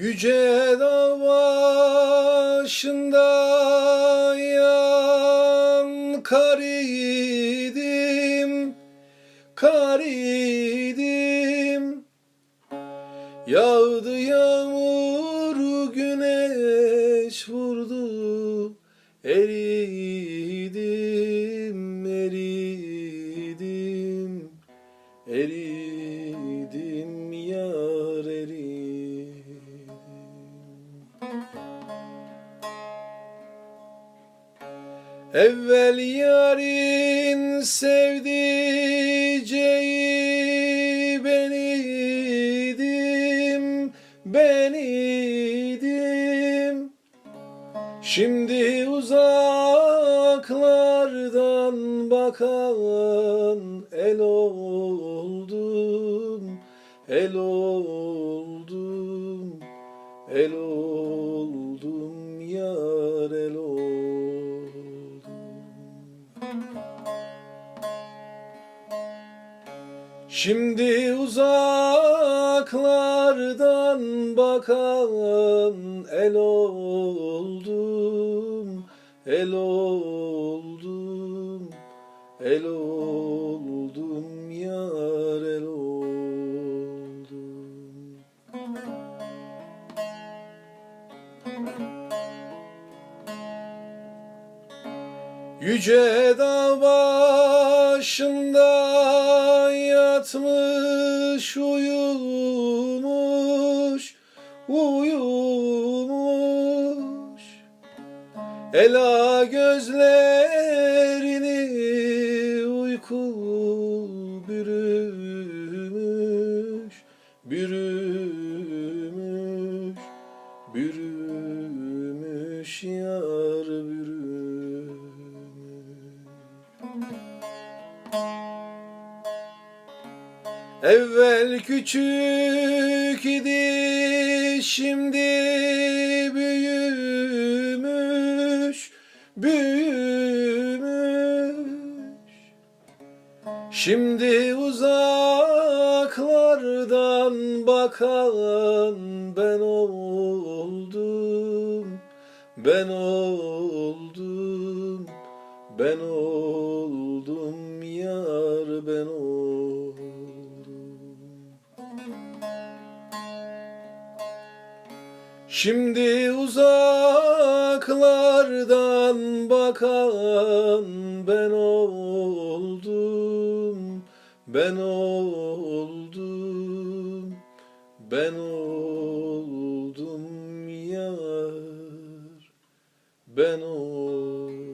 Yüce dağ başında yan kar idim, kar idim. Yağdı yağmur güneş vurdu Eridim, eridim Eridim Evvel yarın sevdiceği beniydim, beniydim. Şimdi uzaklardan bakan el oldum, el oldum, el oldum yar el oldum. Şimdi uzaklardan bakan el oldum, el oldum, el oldum Yüce dağ başında yatmış uyumuş, uyumuş. Ela gözlerini uyku bürümüş, bürümüş, bürümüş yar. Evvel küçük idi şimdi büyümüş, büyümüş. Şimdi uzaklardan bakan ben oldum, ben oldum, ben oldum yar ben oldum. Şimdi uzaklardan bakan ben oldum, ben oldum, ben oldum ben o